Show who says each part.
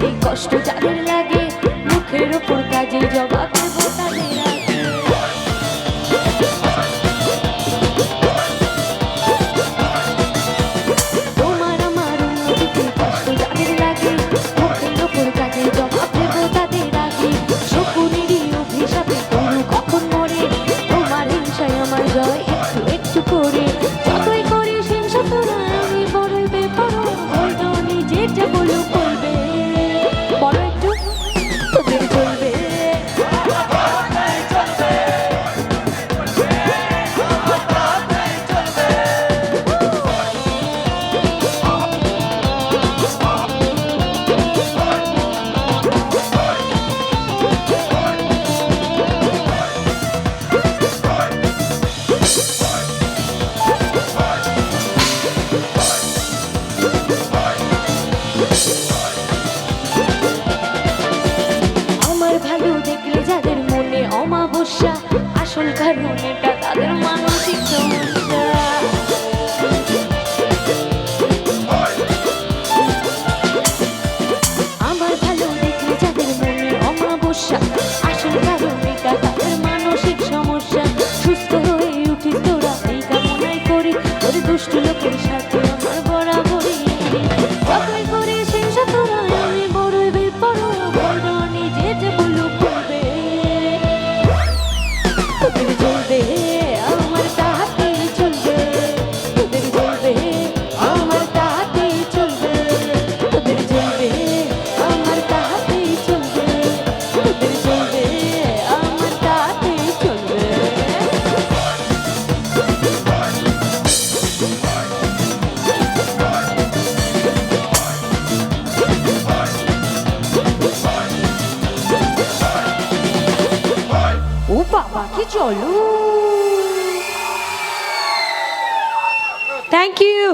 Speaker 1: উন্নতিতে কষ্ট যাদের লাগে, মুখের ওপর কাজে জবাব দেবো তাদের। তোমার আমার উন্নতিতে কষ্ট যাদের লাগে, মুখের ওপর কাজে জবাব দেবো তাদের আগে। অমাবস্যা, আসল কারণ এটা তাদের মানসিক সমস্যা। আমার যাদের অমাবস্যা, আসল তাদের মানসিক সমস্যা। সুস্থ হয়ে তোরা, এই করি। দুষ্ট লোকের সাথে ও বাবা কি চলো থ্যাংক ইউ